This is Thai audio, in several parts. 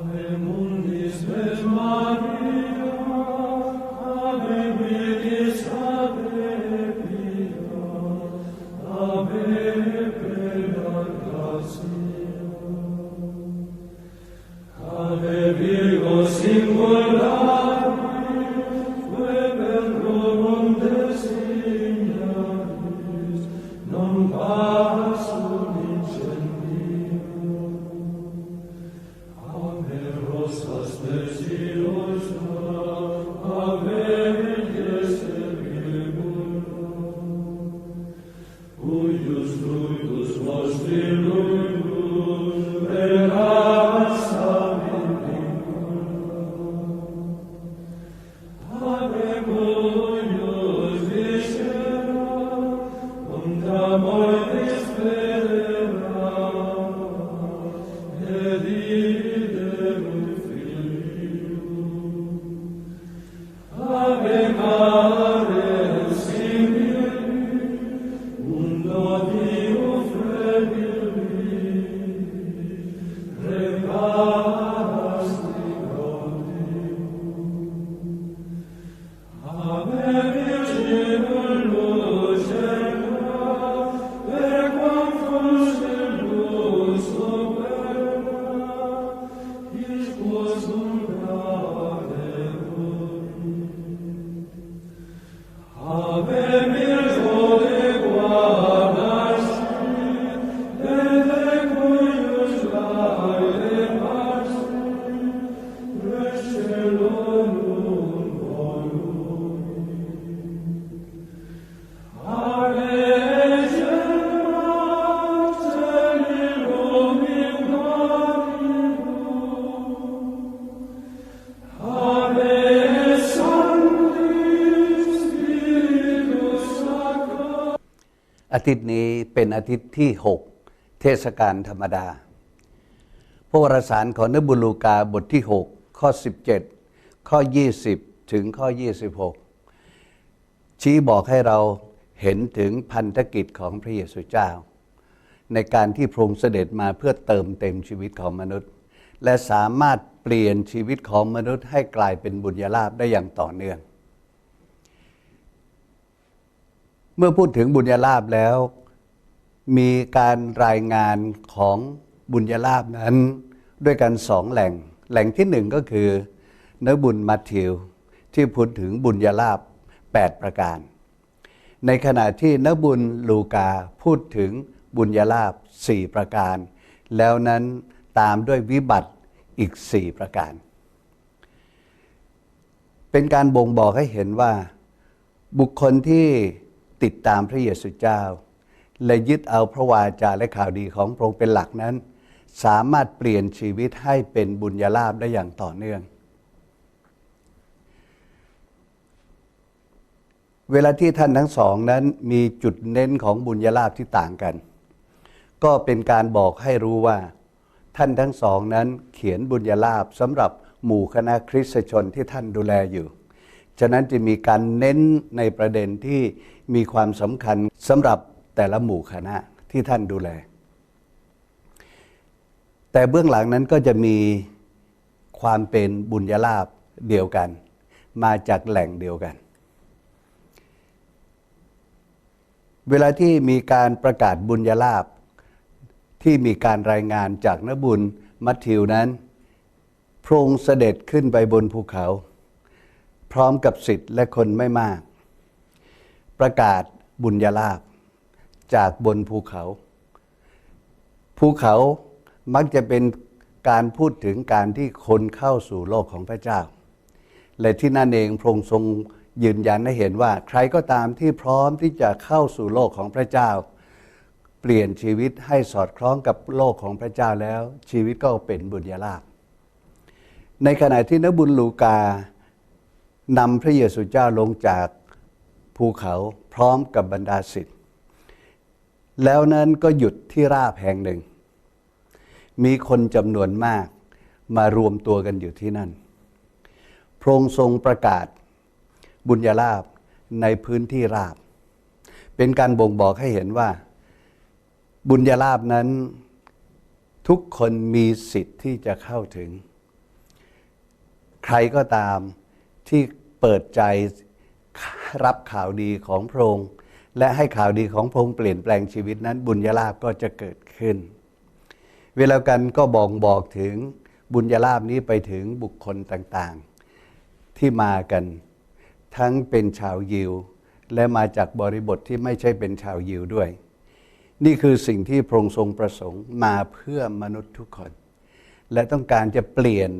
Ave mundis et Maria, amor อาทิตย์นี้เป็นอาทิตย์ที่ 6 เทศกาลธรรมดา พระวรสารของนบุลูกาบทที่ 6 ข้อ 17 ข้อ 20 ถึงข้อ 26 ชี้บอกให้เราเห็นถึงพันธกิจของพระเยซูเจ้า ในการที่พระองค์เสด็จมาเพื่อเติมเต็มชีวิตของมนุษย์ และสามารถเปลี่ยนชีวิตของมนุษย์ให้กลายเป็นบุญญาลาภได้อย่างต่อเนื่อง เมื่อพูดถึงบุญญาลาภแล้ว มีการรายงานของบุญญาลาภนั้นด้วยกันสองแหล่ง แหล่งที่หนึ่งก็คือเนื้อบุญมัทธิว ที่พูดถึงบุญญาลาภ8ประการ ในขณะที่เนื้อบุญลูกาพูดถึงบุญญาลาภ4ประการ แล้วนั้นตามด้วยวิบัติอีก 4 ประการ เป็นการบ่งบอกให้เห็นว่า บุคคลที่ติดตามพระเยซูเจ้า และยึดเอาพระวาจาและข่าวดีของพระองค์เป็นหลักนั้น สามารถเปลี่ยนชีวิตให้เป็นบุญญาลาภได้อย่างต่อเนื่อง เวลาที่ท่านทั้งสองนั้นมีจุดเน้นของบุญญาลาภที่ต่างกัน ก็เป็นการบอกให้รู้ว่า ท่านทั้งสองนั้นเขียนบุญญาลาภสำหรับหมู่คณะคริสตชนที่ท่านดูแลอยู่ ฉะนั้นจะมีการเน้นในประเด็นที่มีความสำคัญสำหรับแต่ละหมู่คณะที่ท่านดูแล แต่เบื้องหลังนั้นก็จะมีความเป็นบุญญาลาภเดียวกัน มาจากแหล่งเดียวกัน เวลาที่มีการประกาศบุญญาลาภที่มีการรายงานจากนบุญมัทธิวนั้น พระองค์เสด็จขึ้นไปบนภูเขา พร้อมกับสิทธิ์และคนไม่มาก ประกาศบุญญาลาภจากบนภูเขา ภูเขา มักจะเป็นการพูดถึงการที่คนเข้าสู่โลกของพระเจ้า และที่นั่นเองพระองค์ทรงยืนยันให้เห็นว่า ใครก็ตามที่พร้อมที่จะเข้าสู่โลกของพระเจ้า เปลี่ยนชีวิตให้สอดคล้องกับโลกของพระเจ้าแล้ว ชีวิตก็เป็นบุญญาลาภในขณะที่นบุญลูกานำพระเยซูเจ้าลงจากภูเขาพร้อมกับบรรดาศิษย์แล้วนั้นก็หยุดที่ราบแห่งหนึ่ง มีคนจำนวนมากมารวมตัวกันอยู่ที่นั่น พระองค์ทรงประกาศบุญญาลาภในพื้นที่ราบ เป็นการบ่งบอกให้เห็นว่า บุญญาลาภนั้นทุกคนมีสิทธิ์ที่จะเข้าถึง ใครก็ตามที่เปิดใจรับข่าวดีของพระองค์และให้ข่าวดีของพระองค์เปลี่ยนแปลงชีวิตนั้นบุญญาลาภก็จะเกิดขึ้น เวลากันก็บอกบอกถึงบุญญาลาภนี้ไปถึงบุคคลต่างๆ ที่มากัน ทั้งเป็นชาวยิว และมาจากบริบทที่ไม่ใช่เป็นชาวยิวด้วย นี่คือสิ่งที่พระองค์ทรงประสงค์มาเพื่อมนุษย์ทุกคน และต้องการจะเปลี่ยน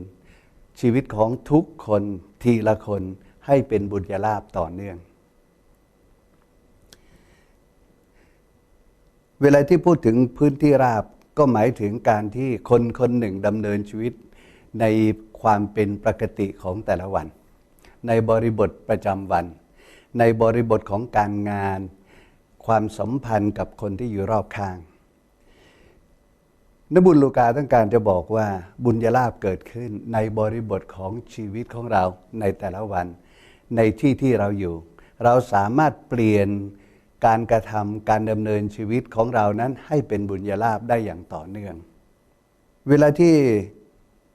ชีวิตของทุกคนทีละคนให้เป็นบุญญาลาภต่อเนื่อง เวลาที่พูดถึงพื้นที่ราบ ก็หมายถึงการที่คนคนหนึ่งดำเนินชีวิตในความเป็นปกติของแต่ละวัน ในบริบทประจำวัน ในบริบทของการงาน ความสัมพันธ์กับคนที่อยู่รอบข้างนบุญลูกาต้องการจะบอกว่าบุญญาลาภเกิดขึ้นในบริบทของชีวิตของเราในแต่ละวัน ในที่ที่เราอยู่ เราสามารถเปลี่ยน การกระทำการดำเนินชีวิตของเรานั้นให้เป็นบุญญาลาภได้อย่างต่อเนื่อง เวลาที่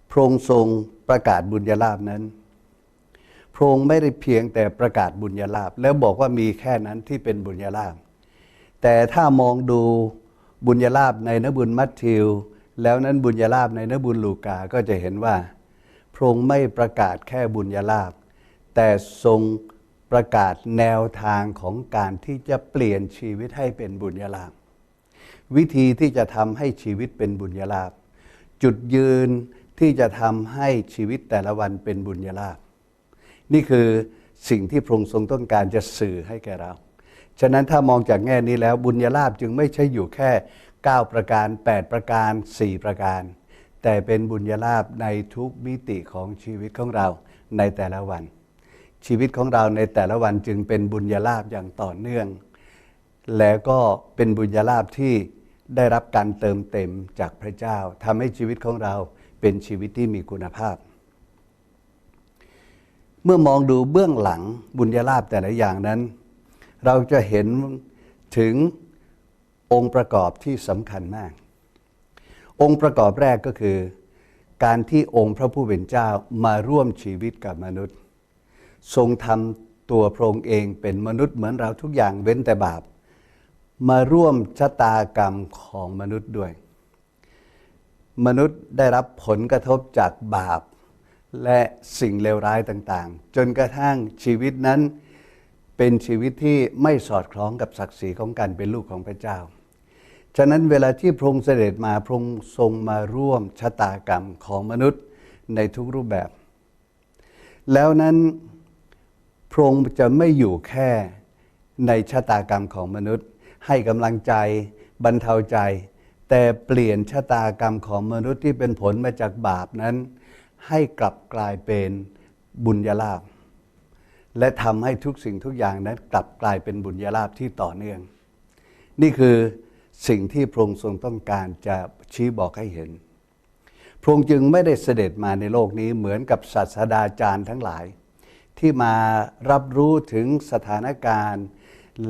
พระองค์ทรงประกาศบุญญาลาภนั้น พระองค์ไม่ได้เพียงแต่ประกาศบุญญาลาภแล้วบอกว่ามีแค่นั้นที่เป็นบุญญาลาภแต่ถ้ามองดูบุญญาลาภในนบุญมัทธิว แล้วนั้นบุญญาลาภในนบุญลูกาก็จะเห็นว่า พระองค์ไม่ประกาศแค่บุญญาลาภแต่ทรง ประกาศแนวทางของการที่จะเปลี่ยนชีวิตให้เป็นบุญญาลาภวิธีที่จะทำให้ชีวิตเป็นบุญญาลาภจุดยืนที่จะทำให้ชีวิตแต่ละวันเป็นบุญญาลาภนี่คือสิ่งที่พระองค์ทรงต้องการจะสื่อให้แก่เรา ฉะนั้นถ้ามองจากแง่นี้แล้วบุญญาลาภจึงไม่ใช่อยู่แค่ 9 ประการ 8 ประการ 4 ประการ แต่เป็นบุญญาลาภในทุกมิติของชีวิตของเราในแต่ละวัน ชีวิตของเราในแต่ละวันจึงเป็นบุญญาลาภอย่างต่อเนื่อง แล้วก็เป็นบุญญาลาภที่ได้รับการเติมเต็มจากพระเจ้าทำให้ชีวิตของเราเป็นชีวิตที่มีคุณภาพ เมื่อมองดูเบื้องหลังบุญญาลาภแต่ละอย่างนั้น เราจะเห็นถึงองค์ประกอบที่สำคัญมาก องค์ประกอบแรกก็คือ การที่องค์พระผู้เป็นเจ้ามาร่วมชีวิตกับมนุษย์ ทรงทำตัวพระองค์เองเป็นมนุษย์เหมือนเราทุกอย่างเว้นแต่บาป มาร่วมชะตากรรมของมนุษย์ด้วย มนุษย์ได้รับผลกระทบจากบาป และสิ่งเลวร้ายต่างๆ จนกระทั่งชีวิตนั้นเป็นชีวิตที่ไม่สอดคล้องกับศักดิ์ศรีของการเป็นลูกของพระเจ้า ฉะนั้นเวลาที่พระองค์เสด็จมาพระองค์ทรงมาร่วมชะตากรรมของมนุษย์ในทุกรูปแบบ แล้วนั้น ระองค์จะไม่อยู่แค่ในชะตากรรมของมนุษย์ ให้กำลังใจบรรเทาใจ แต่เปลี่ยนชะตากรรมของมนุษย์ที่เป็นผลมาจากบาปนั้น ให้กลับกลายเป็นบุญญาลาภและทำให้ทุกสิ่งทุกอย่างนั้นกลับกลายเป็นบุญญาลาภที่ต่อเนื่อง นี่คือสิ่งที่พระองค์ทรงต้องการจะชี้บอกให้เห็น พระองค์จึงไม่ได้เสด็จมาในโลกนี้เหมือนกับศาสดาจารย์ทั้งหลาย ที่มารับรู้ถึงสถานการณ์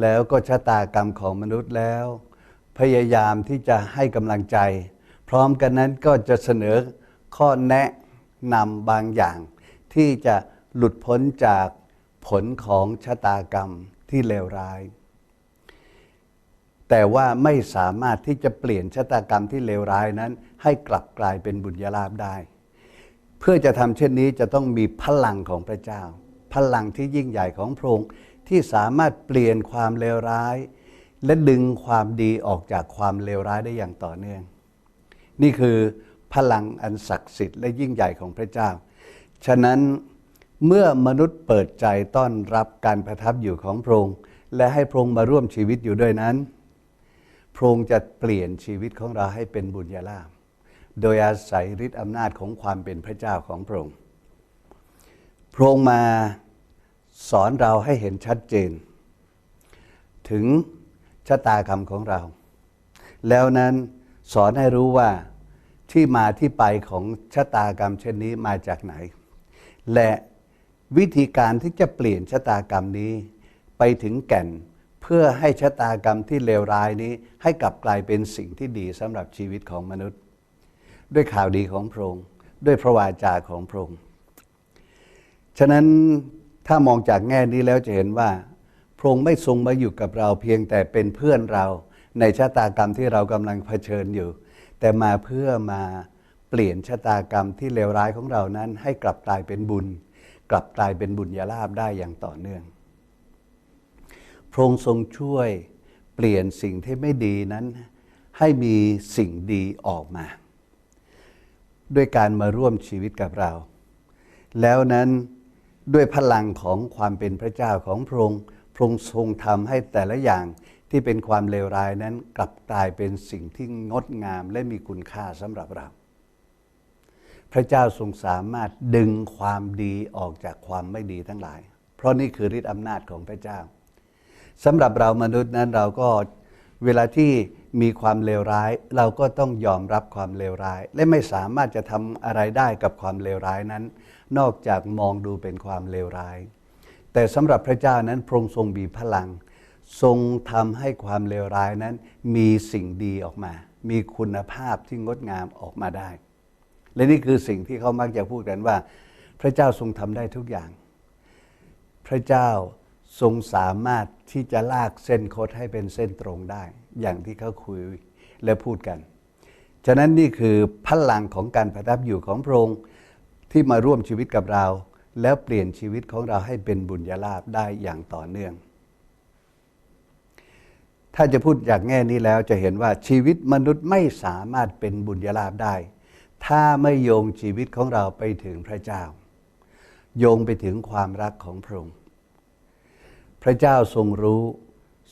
แล้วก็ชะตากรรมของมนุษย์แล้ว พยายามที่จะให้กำลังใจ พร้อมกันนั้นก็จะเสนอข้อแนะนำบางอย่าง ที่จะหลุดพ้นจากผลของชะตากรรมที่เลวร้าย แต่ว่าไม่สามารถที่จะเปลี่ยนชะตากรรมที่เลวร้ายนั้น ให้กลับกลายเป็นบุญญาลาภได้ เพื่อจะทำเช่นนี้จะต้องมีพลังของพระเจ้า พลังที่ยิ่งใหญ่ของพระองค์ที่สามารถเปลี่ยนความเลวร้าย และดึงความดีออกจากความเลวร้ายได้อย่างต่อเนื่อง นี่คือพลังอันศักดิ์สิทธิ์และยิ่งใหญ่ของพระเจ้า ฉะนั้นเมื่อมนุษย์เปิดใจต้อนรับการประทับอยู่ของพระองค์และให้พระองค์มาร่วมชีวิตอยู่ด้วยนั้น พระองค์จะเปลี่ยนชีวิตของเราให้เป็นบุญญาลาภโดยอาศัยฤทธิอำนาจของความเป็นพระเจ้าของพระองค์ พระองค์มา สอนเราให้เห็นชัดเจน ถึงชะตากรรมของเรา แล้วนั้นสอนให้รู้ว่าที่มาที่ไปของชะตากรรมเช่นนี้มาจากไหน และวิธีการที่จะเปลี่ยนชะตากรรมนี้ ไปถึงแก่นเพื่อให้ชะตากรรมที่เลวร้ายนี้ ให้กลับกลายเป็นสิ่งที่ดีสำหรับชีวิตของมนุษย์ ด้วยข่าวดีของพระองค์ด้วยพระวาจาของพระองค์ฉะนั้น ถ้ามองจากแง่นี้แล้วจะเห็นว่า พระองค์ไม่ทรงมาอยู่กับเราเพียงแต่เป็นเพื่อนเรา ในชะตากรรมที่เรากำลังเผชิญอยู่ แต่มาเพื่อมาเปลี่ยนชะตากรรมที่เลวร้ายของเรานั้น ให้กลับกลายเป็นบุญ กลับกลายเป็นบุญญาลาภได้อย่างต่อเนื่อง พระองค์ทรงช่วยเปลี่ยนสิ่งที่ไม่ดีนั้น ให้มีสิ่งดีออกมา ด้วยการมาร่วมชีวิตกับเรา แล้วนั้น ด้วยพลังของความเป็นพระเจ้าของพระองค์พระองค์ทรงทำให้แต่ละอย่างที่เป็นความเลวร้ายนั้นกลับกลายเป็นสิ่งที่งดงามและมีคุณค่าสำหรับเรา พระเจ้าทรงสามารถดึงความดีออกจากความไม่ดีทั้งหลาย เพราะนี่คือฤทธิ์อำนาจของพระเจ้าสำหรับเรามนุษย์นั้นเราก็เวลาที่มีความเลวร้าย เราก็ต้องยอมรับความเลวร้าย และไม่สามารถจะทำอะไรได้กับความเลวร้ายนั้น นอกจากมองดูเป็นความเลวร้าย แต่สำหรับพระเจ้านั้นพระองค์ทรงมีพลัง ทรงทำให้ความเลวร้ายนั้นมีสิ่งดีออกมา มีคุณภาพที่งดงามออกมาได้ และนี่คือสิ่งที่เขามักจะพูดกันว่า พระเจ้าทรงทำได้ทุกอย่าง พระเจ้าทรงสามารถที่จะลากเส้นโคดให้เป็นเส้นตรงได้ อย่างที่เขาคุยและพูดกัน ฉะนั้นนี่คือพลังของการประทับอยู่ของพระองค์ ที่มาร่วมชีวิตกับเรา แล้วเปลี่ยนชีวิตของเราให้เป็นบุญญาลาภได้อย่างต่อเนื่อง ถ้าจะพูดจากแง่นี้แล้วจะเห็นว่าชีวิตมนุษย์ไม่สามารถเป็นบุญญาลาภได้ ถ้าไม่โยงชีวิตของเราไปถึงพระเจ้า โยงไปถึงความรักของพระองค์พระเจ้าทรงรู้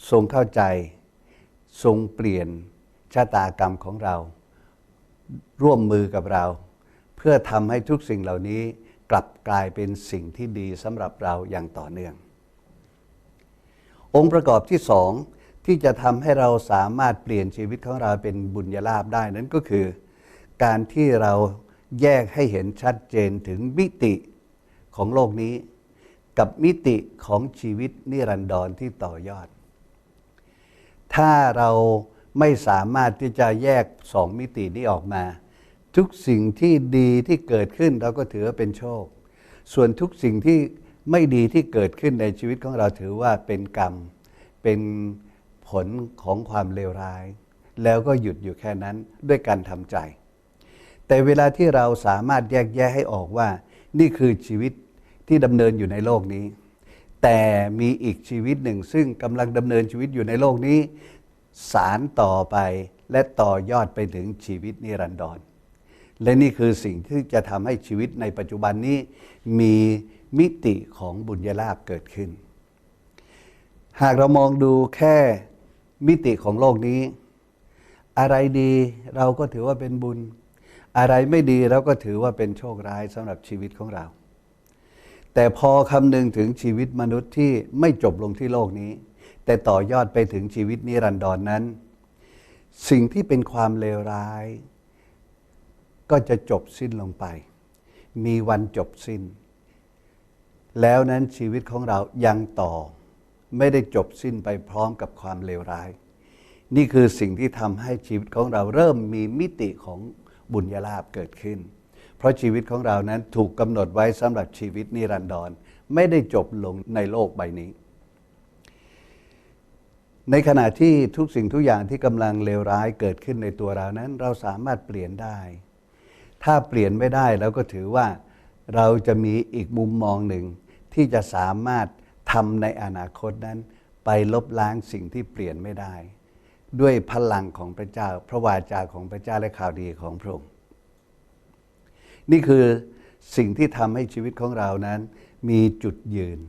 ทรงเข้าใจ ทรงเปลี่ยนชะตากรรมของเรา ร่วมมือกับเรา พื่อทำให้ทุกสิ่งเหล่านี้กลับกลายเป็นสิ่งที่ดีสำหรับเราอย่างต่อเนื่อง องค์ประกอบที่สองที่จะทำให้เราสามารถเปลี่ยนชีวิตของเราเป็นบุญญาลาภได้นั้นก็คือ การที่เราแยกให้เห็นชัดเจนถึงมิติของโลกนี้ กับมิติของชีวิตนิรันดรที่ต่อยอด ถ้าเราไม่สามารถที่จะแยกสองมิตินี้ออกมา ทุกสิ่งที่ดีที่เกิดขึ้นเราก็ถือว่าเป็นโชค ส่วนทุกสิ่งที่ไม่ดีที่เกิดขึ้นในชีวิตของเราถือว่าเป็นกรรม เป็นผลของความเลวร้าย แล้วก็หยุดอยู่แค่นั้นด้วยการทำใจ แต่เวลาที่เราสามารถแยกแยะให้ออกว่า นี่คือชีวิตที่ดำเนินอยู่ในโลกนี้ แต่มีอีกชีวิตหนึ่ง ซึ่งกำลังดำเนินชีวิตอยู่ในโลกนี้ สารต่อไปและต่อยอดไปถึงชีวิตนิรันดร และนี่คือสิ่งที่จะทำให้ชีวิตในปัจจุบันนี้ มีมิติของบุญญาลาภเกิดขึ้น หากเรามองดูแค่มิติของโลกนี้ อะไรดีเราก็ถือว่าเป็นบุญ อะไรไม่ดีเราก็ถือว่าเป็นโชคร้ายสำหรับชีวิตของเรา แต่พอคำนึงถึงชีวิตมนุษย์ที่ไม่จบลงที่โลกนี้ แต่ต่อยอดไปถึงชีวิตนิรันดรนนั้น สิ่งที่เป็นความเลวร้าย ก็จะจบสิ้นลงไป มีวันจบสิ้น แล้วนั้นชีวิตของเรายังต่อ ไม่ได้จบสิ้นไปพร้อมกับความเลวร้าย นี่คือสิ่งที่ทำให้ชีวิตของเราเริ่มมีมิติของบุญญาลาภเกิดขึ้น เพราะชีวิตของเรานั้นถูกกำหนดไว้สำหรับชีวิตนิรันดรไม่ได้จบลงในโลกใบนี้ ในขณะที่ทุกสิ่งทุกอย่างที่กำลังเลวร้ายเกิดขึ้นในตัวเรานั้น เราสามารถเปลี่ยนได้ ถ้าเปลี่ยนไม่ได้เราก็ถือว่าเราจะมีอีกมุมมองหนึ่ง ที่จะสามารถทำในอนาคตนั้น ไปลบล้างสิ่งที่เปลี่ยนไม่ได้ ด้วยพลังของพระเจ้า พระวาจาของพระเจ้าและข่าวดีของพระองค์นี่คือสิ่งที่ทำให้ชีวิตของเรานั้น มีจุดยืน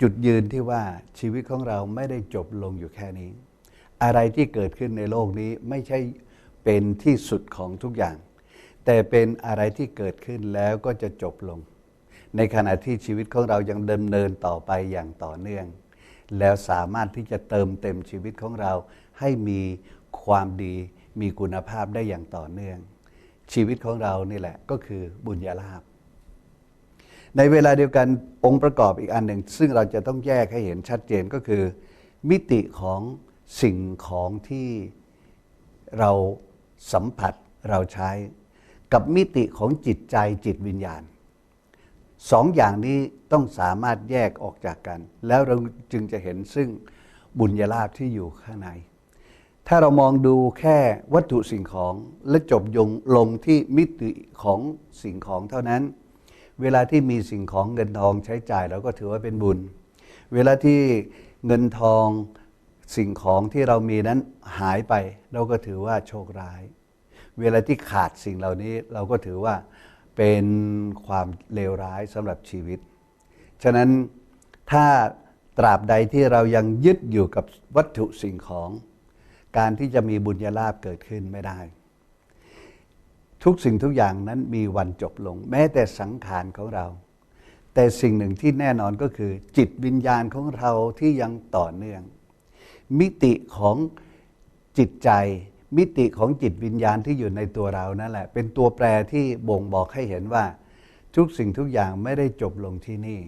จุดยืนที่ว่าชีวิตของเราไม่ได้จบลงอยู่แค่นี้ อะไรที่เกิดขึ้นในโลกนี้ไม่ใช่เป็นที่สุดของทุกอย่าง แต่เป็นอะไรที่เกิดขึ้นแล้วก็จะจบลง ในขณะที่ชีวิตของเรายังดำเนินต่อไปอย่างต่อเนื่อง แล้วสามารถที่จะเติมเต็มชีวิตของเรา ให้มีความดีมีคุณภาพได้อย่างต่อเนื่อง ชีวิตของเรานี่แหละก็คือบุญญาลาภในเวลาเดียวกันองค์ประกอบอีกอันหนึ่ง ซึ่งเราจะต้องแยกให้เห็นชัดเจนก็คือ มิติของสิ่งของที่เราสัมผัสเราใช้ กับมิติของจิตใจจิตวิญญาณสองอย่างนี้ต้องสามารถแยกออกจากกัน แล้วเราจึงจะเห็นซึ่งบุญญาลาภที่อยู่ข้างใน ถ้าเรามองดูแค่วัตถุสิ่งของและจบยงลงที่มิติของสิ่งของเท่านั้น เวลาที่มีสิ่งของเงินทองใช้จ่ายเราก็ถือว่าเป็นบุญ เวลาที่เงินทองสิ่งของที่เรามีนั้นหายไป เราก็ถือว่าโชคร้าย เวลาที่ขาดสิ่งเหล่านี้เราก็ถือว่าเป็นความเลวร้ายสำหรับชีวิต ฉะนั้นถ้าตราบใดที่เรายังยึดอยู่กับวัตถุสิ่งของ การที่จะมีบุญญาลาภเกิดขึ้นไม่ได้ ทุกสิ่งทุกอย่างนั้นมีวันจบลง แม้แต่สังขารของเรา แต่สิ่งหนึ่งที่แน่นอนก็คือ จิตวิญญาณของเราที่ยังต่อเนื่อง มิติของจิตใจ มิติของจิตวิญญาณที่อยู่ในตัวเรานั่นแหละ เป็นตัวแปรที่บ่งบอกให้เห็นว่า ทุกสิ่งทุกอย่างไม่ได้จบลงที่นี่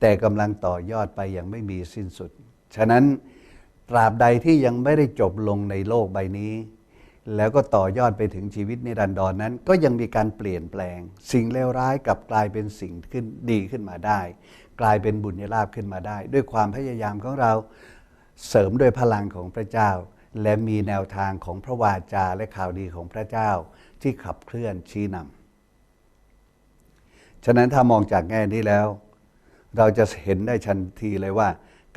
แต่กำลังต่อยอดไปอย่างไม่มีสิ้นสุด ฉะนั้นตราบใดที่ยังไม่ได้จบลงในโลกใบนี้ แล้วก็ต่อยอดไปถึงชีวิตนิรันดรนนั้น ก็ยังมีการเปลี่ยนแปลง สิ่งเลวร้ายกลับกลายเป็นสิ่งขึ้นดีขึ้นมาได้ กลายเป็นบุญญาลาภขึ้นมาได้ ด้วยความพยายามของเราเสริมโดยพลังของพระเจ้า และมีแนวทางของพระวาจาและข่าวดีของพระเจ้าที่ขับเคลื่อนชี้นำฉะนั้นถ้ามองจากแง่นี้แล้ว เราจะเห็นได้ชันทีเลยว่า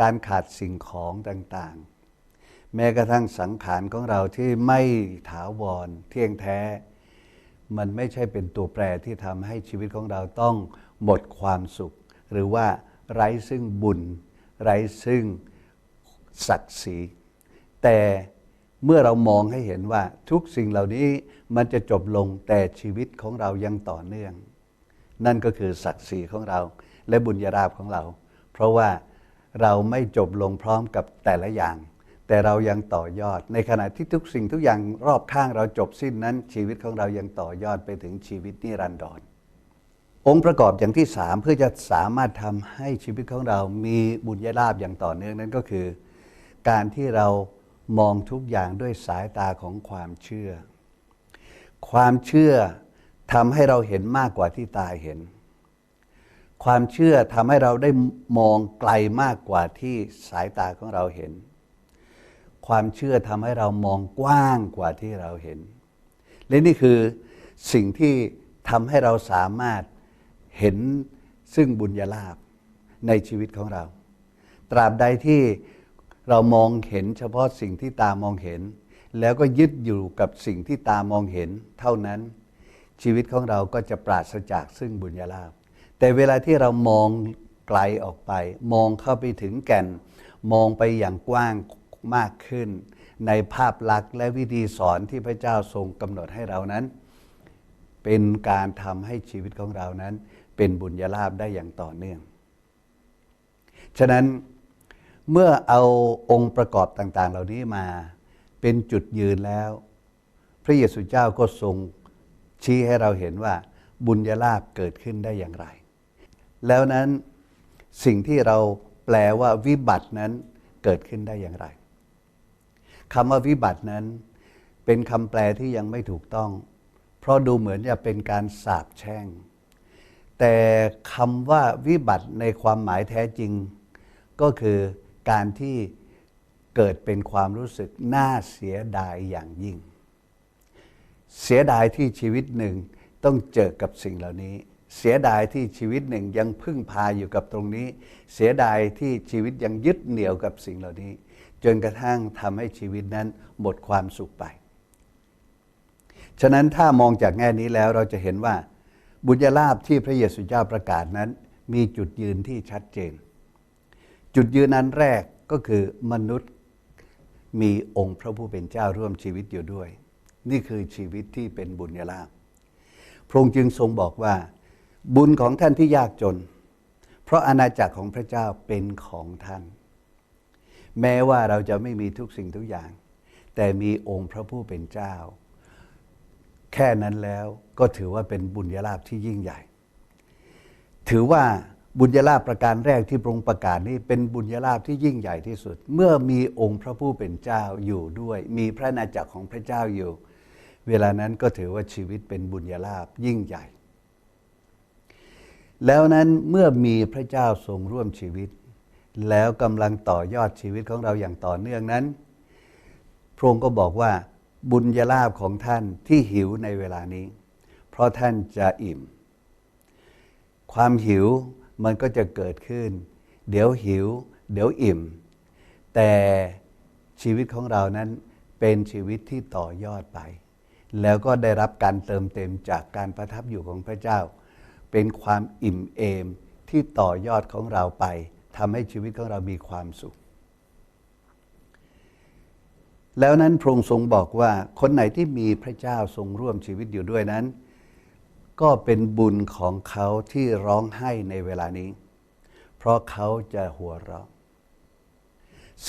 การขาดสิ่งของต่างๆ แม้กระทั่งสังขารของเราที่ไม่ถาวรเที่ยงแท้ มันไม่ใช่เป็นตัวแปรที่ทำให้ชีวิตของเราต้องหมดความสุข หรือว่าไร้ซึ่งบุญ ไร้ซึ่งศักดิ์ศรี แต่เมื่อเรามองให้เห็นว่าทุกสิ่งเหล่านี้มันจะจบลงแต่ชีวิตของเรายังต่อเนื่อง นั่นก็คือศักดิ์ศรีของเรา และบุญญาราภของเรา เพราะว่าเราไม่จบลงพร้อมกับแต่ละอย่าง แต่เรายังต่อยอด ในขณะที่ทุกสิ่งทุกอย่างรอบข้างเราจบสิ้นนั้น ชีวิตของเรายังต่อยอดไปถึงชีวิตนิรันดรองค์ประกอบอย่างที่สามเพื่อจะสามารถทำให้ชีวิตของเรามีบุญญาลาภอย่างต่อเนื่องนั้นก็คือ การที่เรา มองทุกอย่างด้วยสายตาของความเชื่อ ความเชื่อทำให้เราเห็นมากกว่าที่ตาเห็น ความเชื่อทำให้เราได้มองไกลมากกว่าที่สายตาของเราเห็น ความเชื่อทำให้เรามองกว้างกว่าที่เราเห็น และนี่คือสิ่งที่ทำให้เราสามารถเห็นซึ่งบุญญาลาภในชีวิตของเรา ตราบใดที่ เรามองเห็นเฉพาะสิ่งที่ตามองเห็น แล้วก็ยึดอยู่กับสิ่งที่ตามองเห็นเท่านั้น ชีวิตของเราก็จะปราศจากซึ่งบุญญาลาภแต่เวลาที่เรามองไกลออกไป มองเข้าไปถึงแก่น มองไปอย่างกว้างมากขึ้น ในภาพลักษณ์และวิธีสอนที่พระเจ้าทรงกำหนดให้เรานั้น เป็นการทำให้ชีวิตของเรานั้น เป็นบุญญาลาภได้อย่างต่อเนื่อง ฉะนั้น เมื่อเอาองค์ประกอบต่าง ๆ เหล่านี้มาเป็นจุดยืนแล้ว พระเยซูเจ้าก็ทรงชี้ให้เราเห็นว่าบุญญาลาภเกิดขึ้นได้อย่างไร แล้วนั้นสิ่งที่เราแปลว่าวิบัตินั้นเกิดขึ้นได้อย่างไรคำว่าวิบัตินั้น เป็นคำแปลที่ยังไม่ถูกต้อง เพราะดูเหมือนจะเป็นการสาบแช่ง แต่คำว่าวิบัติในความหมายแท้จริง ก็คือ การที่เกิดเป็นความรู้สึกน่าเสียดายอย่างยิ่ง เสียดายที่ชีวิตหนึ่งต้องเจอกับสิ่งเหล่านี้ เสียดายที่ชีวิตหนึ่งยังพึ่งพาอยู่กับตรงนี้ เสียดายที่ชีวิตยังยึดเหนี่ยวกับสิ่งเหล่านี้ จนกระทั่งทำให้ชีวิตนั้นหมดความสุขไป ฉะนั้นถ้ามองจากแง่นี้แล้วเราจะเห็นว่าบุญญาลาภที่พระเยซูเจ้าประกาศนั้น มีจุดยืนที่ชัดเจน จุดยืนนั้นแรกก็คือมนุษย์มีองค์พระผู้เป็นเจ้าร่วมชีวิตอยู่ด้วย นี่คือชีวิตที่เป็นบุญญาลาภพระองค์จึงทรงบอกว่า บุญของท่านที่ยากจน เพราะอาณาจักรของพระเจ้าเป็นของท่าน แม้ว่าเราจะไม่มีทุกสิ่งทุกอย่าง แต่มีองค์พระผู้เป็นเจ้า แค่นั้นแล้วก็ถือว่าเป็นบุญญาลาภที่ยิ่งใหญ่ ถือว่า บุญญาลาภประการแรกที่พระองค์ประกาศนี้เป็นบุญญาลาภที่ยิ่งใหญ่ที่สุด เมื่อมีองค์พระผู้เป็นเจ้าอยู่ด้วย มีพระนาจักรของพระเจ้าอยู่ เวลานั้นก็ถือว่าชีวิตเป็นบุญญาลาภยิ่งใหญ่ แล้วนั้นเมื่อมีพระเจ้าทรงร่วมชีวิต แล้วกำลังต่อยอดชีวิตของเราอย่างต่อเนื่องนั้นพระองค์ก็บอกว่าบุญญาลาภของท่านที่หิวในเวลานี้ เพราะท่านจะอิ่ม ความหิว มันก็จะเกิดขึ้น เดี๋ยวหิว เดี๋ยวอิ่ม แต่ชีวิตของเรานั้นเป็นชีวิตที่ต่อยอดไป แล้วก็ได้รับการเติมเต็มจากการประทับอยู่ของพระเจ้า เป็นความอิ่มเอมที่ต่อยอดของเราไปทำให้ชีวิตของเรามีความสุข แล้วนั้นพระองค์ทรงบอกว่าคนไหนที่มีพระเจ้าทรงร่วมชีวิตอยู่ด้วยนั้น ก็เป็นบุญของเขาที่ร้องไห้ในเวลานี้ เพราะเขาจะหัวเราะ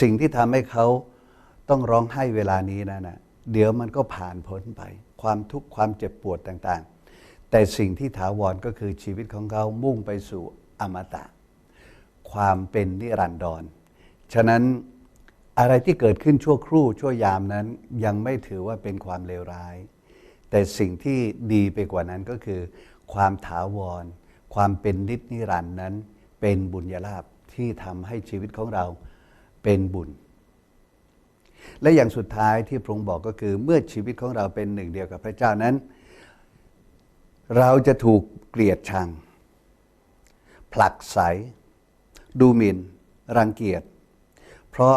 สิ่งที่ทำให้เขาต้องร้องไห้เวลานี้นั่นนะเดี๋ยวมันก็ผ่านพ้นไป ความทุกข์ความเจ็บปวดต่างๆ แต่สิ่งที่ถาวรก็คือชีวิตของเขามุ่งไปสู่อมตะ ความเป็นนิรันดร ฉะนั้นอะไรที่เกิดขึ้นชั่วครู่ชั่วยามนั้นยังไม่ถือว่าเป็นความเลวร้าย แต่สิ่งที่ดีไปกว่านั้นก็คือ ความถาวร ความเป็นนิจนิรันดร์นั้น เป็นบุญญาลาภที่ทำให้ชีวิตของเราเป็นบุญ และอย่างสุดท้ายที่พระองค์บอกก็คือเมื่อชีวิตของเราเป็นหนึ่งเดียวกับพระเจ้านั้น เราจะถูกเกลียดชัง ผลักไส ดูหมิน่น รังเกียจ เพราะ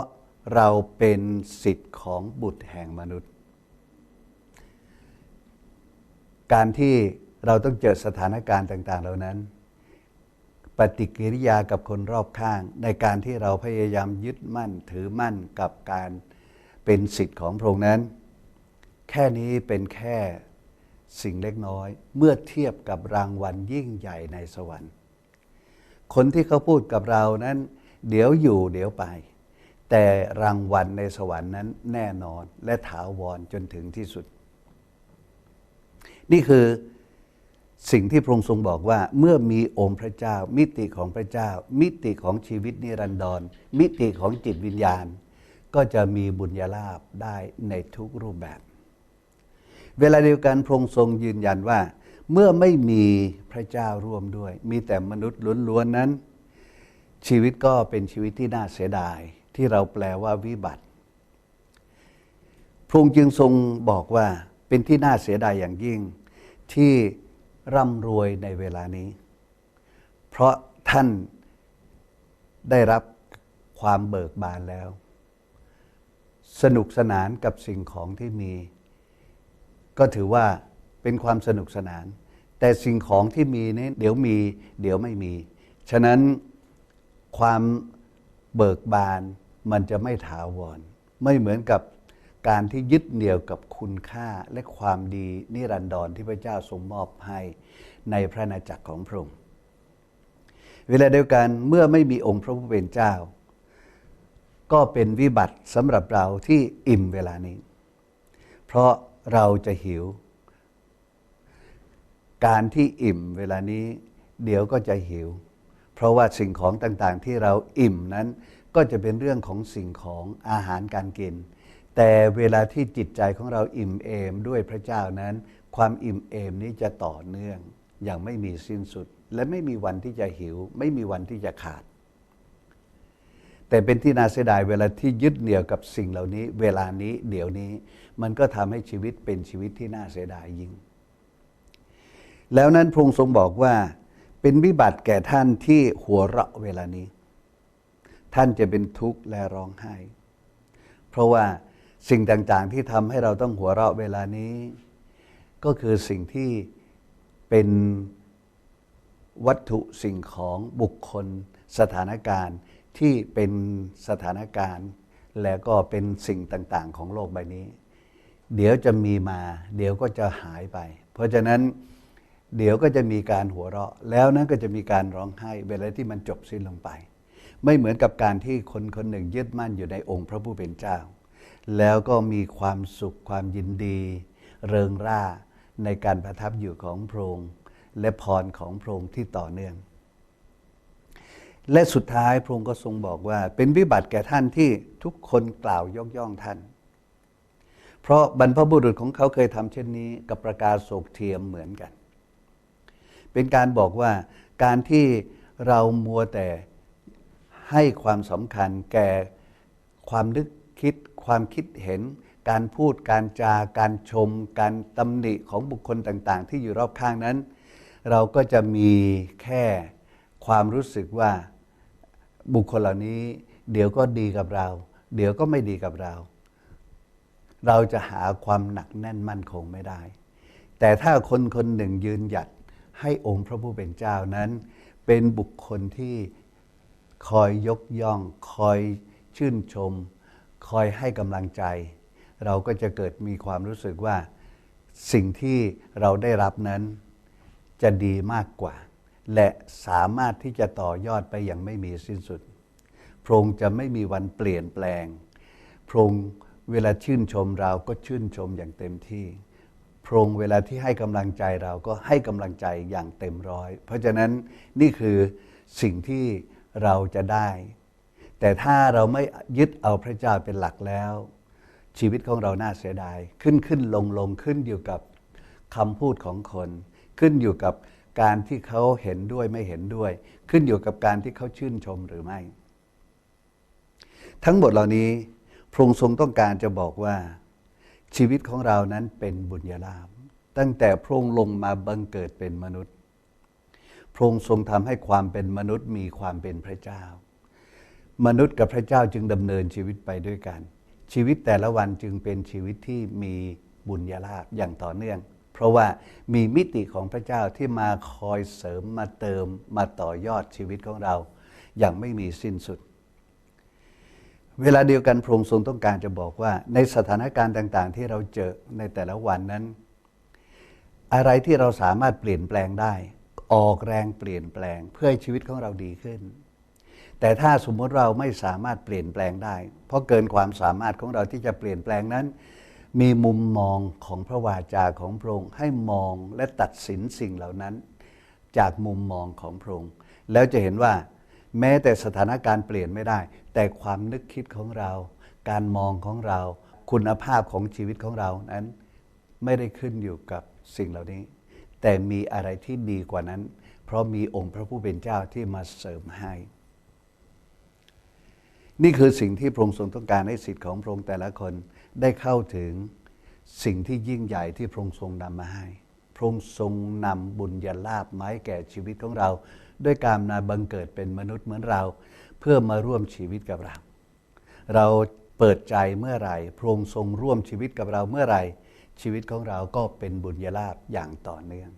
เราเป็นสิทธิ์ของบุตรแห่งมนุษย์ การที่เราต้องเจอสถานการณ์ต่าง ๆ เหล่านั้น ปฏิกิริยากับคนรอบข้าง ในการที่เราพยายามยึดมั่นถือมั่นกับการเป็นสิทธิ์ของพระองค์นั้น แค่นี้เป็นแค่สิ่งเล็กน้อย เมื่อเทียบกับรางวัลยิ่งใหญ่ในสวรรค์ คนที่เขาพูดกับเรานั้น เดี๋ยวอยู่เดี๋ยวไป แต่รางวัลในสวรรค์นั้นแน่นอนและถาวรจนถึงที่สุด นี่คือสิ่งที่พระองค์ทรงบอกว่าเมื่อมีองค์พระเจ้า มิติของพระเจ้า มิติของชีวิตนิรันดร มิติของจิตวิญญาณ ก็จะมีบุญญาลาภได้ในทุกรูปแบบ เวลาเดียวกันพระองค์ทรงยืนยันว่า เมื่อไม่มีพระเจ้าร่วมด้วย มีแต่มนุษย์ล้วนๆนั้น ชีวิตก็เป็นชีวิตที่น่าเสียดาย ที่เราแปลว่าวิบัติพระองค์จึงทรงบอกว่าเป็นที่น่าเสียดายอย่างยิ่ง ที่ร่ำรวยในเวลานี้ เพราะท่านได้รับความเบิกบานแล้ว สนุกสนานกับสิ่งของที่มี ก็ถือว่าเป็นความสนุกสนาน แต่สิ่งของที่มีนี้เดี๋ยวมีเดี๋ยวไม่มี ฉะนั้นความเบิกบานมันจะไม่ถาวร ไม่เหมือนกับ การที่ยึดเหนี่ยวกับคุณค่าและความดีนิรันดรที่พระเจ้าทรงมอบให้ในพระนาจักรของพระองค์ เวลาเดียวกันเมื่อไม่มีองค์พระผู้เป็นเจ้า ก็เป็นวิบัติสำหรับเราที่อิ่มเวลานี้ เพราะเราจะหิว การที่อิ่มเวลานี้ เดี๋ยวก็จะหิว เพราะว่าสิ่งของต่างๆที่เราอิ่มนั้นก็จะเป็นเรื่องของสิ่งของอาหารการกิน แต่เวลาที่จิตใจของเราอิ่มเอมด้วยพระเจ้านั้น ความอิ่มเอมนี้จะต่อเนื่องอย่างไม่มีสิ้นสุด และไม่มีวันที่จะหิว ไม่มีวันที่จะขาด แต่เป็นที่น่าเสียดายเวลาที่ยึดเหนี่ยวกับสิ่งเหล่านี้ เวลานี้เดี๋ยวนี้มันก็ทำให้ชีวิตเป็นชีวิตที่น่าเสียดายยิ่ง แล้วนั้นพระองค์ทรงบอกว่า เป็นวิบัติแก่ท่านที่หัวเราะเวลานี้ ท่านจะเป็นทุกข์และร้องไห้ เพราะว่า สิ่งต่างๆ ที่ทำให้เราต้องหัวเราะเวลานี้ ก็คือสิ่งที่เป็นวัตถุสิ่งของบุคคลสถานการณ์ที่เป็นสถานการณ์ แล้วก็เป็นสิ่งต่างๆ ของโลกใบนี้ เดี๋ยวจะมีมา เดี๋ยวก็จะหายไป เพราะฉะนั้นเดี๋ยวก็จะมีการหัวเราะ แล้วนั้นก็จะมีการร้องไห้เวลาที่มันจบสิ้นลงไป ไม่เหมือนกับการที่คนคนหนึ่งยึดมั่นอยู่ในองค์พระผู้เป็นเจ้า แล้วก็มีความสุขความยินดี เริงร่าในการประทับอยู่ของพระองค์และพรของพระองค์ที่ต่อเนื่อง และสุดท้ายพระองค์ก็ทรงบอกว่า เป็นวิบัติแก่ท่านที่ทุกคนกล่าวยกย่องท่าน เพราะบรรพบุรุษของเขาเคยทำเช่นนี้กับประกาศโศกเทียมเหมือนกัน เป็นการบอกว่าการที่เรามัวแต่ให้ความสำคัญแก่ความนึกคิด ความคิดเห็น การพูดการจาการชม การตำหนิของบุคคลต่างๆ ที่อยู่รอบข้างนั้น เราก็จะมีแค่ความรู้สึกว่าบุคคลเหล่านี้ เดี๋ยวก็ดีกับเรา เดี๋ยวก็ไม่ดีกับเรา เราจะหาความหนักแน่นมั่นคงไม่ได้ แต่ถ้าคนคนหนึ่งยืนหยัดให้องค์พระผู้เป็นเจ้านั้น เป็นบุคคลที่คอยยกย่อง คอยชื่นชม คอยให้กำลังใจ เราก็จะเกิดมีความรู้สึกว่าสิ่งที่เราได้รับนั้นจะดีมากกว่า และสามารถที่จะต่อยอดไปอย่างไม่มีสิ้นสุด พระองค์จะไม่มีวันเปลี่ยนแปลง พระองค์เวลาชื่นชมเราก็ชื่นชมอย่างเต็มที่ พระองค์เวลาที่ให้กำลังใจเราก็ให้กำลังใจอย่างเต็มร้อย เพราะฉะนั้นนี่คือสิ่งที่เราจะได้ แต่ถ้าเราไม่ยึดเอาพระเจ้าเป็นหลักแล้ว ชีวิตของเราน่าเสียดาย ขึ้นขึ้นลงลงขึ้นอยู่กับคำพูดของคน ขึ้นอยู่กับการที่เขาเห็นด้วยไม่เห็นด้วย ขึ้นอยู่กับการที่เขาชื่นชมหรือไม่ ทั้งหมดเหล่านี้พระองค์ทรงต้องการจะบอกว่า ชีวิตของเรานั้นเป็นบุญญาลาภตั้งแต่พระองค์ลงมาบังเกิดเป็นมนุษย์ พระองค์ทรงทำให้ความเป็นมนุษย์มีความเป็นพระเจ้า มนุษย์กับพระเจ้าจึงดำเนินชีวิตไปด้วยกัน ชีวิตแต่ละวันจึงเป็นชีวิตที่มีบุญญาลาภอย่างต่อเนื่อง เพราะว่ามีมิติของพระเจ้าที่มาคอยเสริมมาเติมมาต่อยอดชีวิตของเรา อย่างไม่มีสิ้นสุด เวลาเดียวกันพระองค์ทรงต้องการจะบอกว่า ในสถานการณ์ต่างๆ ที่เราเจอในแต่ละวันนั้น อะไรที่เราสามารถเปลี่ยนแปลงได้ ออกแรงเปลี่ยนแปลงเพื่อให้ชีวิตของเราดีขึ้น แต่ถ้าสมมติเราไม่สามารถเปลี่ยนแปลงได้ เพราะเกินความสามารถของเราที่จะเปลี่ยนแปลงนั้น มีมุมมองของพระวาจาของพระองค์ให้มองและตัดสินสิ่งเหล่านั้น จากมุมมองของพระองค์แล้วจะเห็นว่า แม้แต่สถานการณ์เปลี่ยนไม่ได้ แต่ความนึกคิดของเรา การมองของเรา คุณภาพของชีวิตของเรานั้น ไม่ได้ขึ้นอยู่กับสิ่งเหล่านี้ แต่มีอะไรที่ดีกว่านั้น เพราะมีองค์พระผู้เป็นเจ้าที่มาเสริมให้ นี่คือสิ่งที่พระองค์ทรงต้องการให้สิทธิ์ของพระองค์แต่ละคนได้เข้าถึงสิ่งที่ยิ่งใหญ่ที่พระองค์ทรงนำมาให้ พระองค์ทรงนำบุญญาลาภไม้แก่ชีวิตของเรา ด้วยการมาบังเกิดเป็นมนุษย์เหมือนเรา เพื่อมาร่วมชีวิตกับเรา เราเปิดใจเมื่อไหร่ พระองค์ทรงร่วมชีวิตกับเราเมื่อไหร่ ชีวิตของเราก็เป็นบุญญาลาภอย่างต่อเนื่อง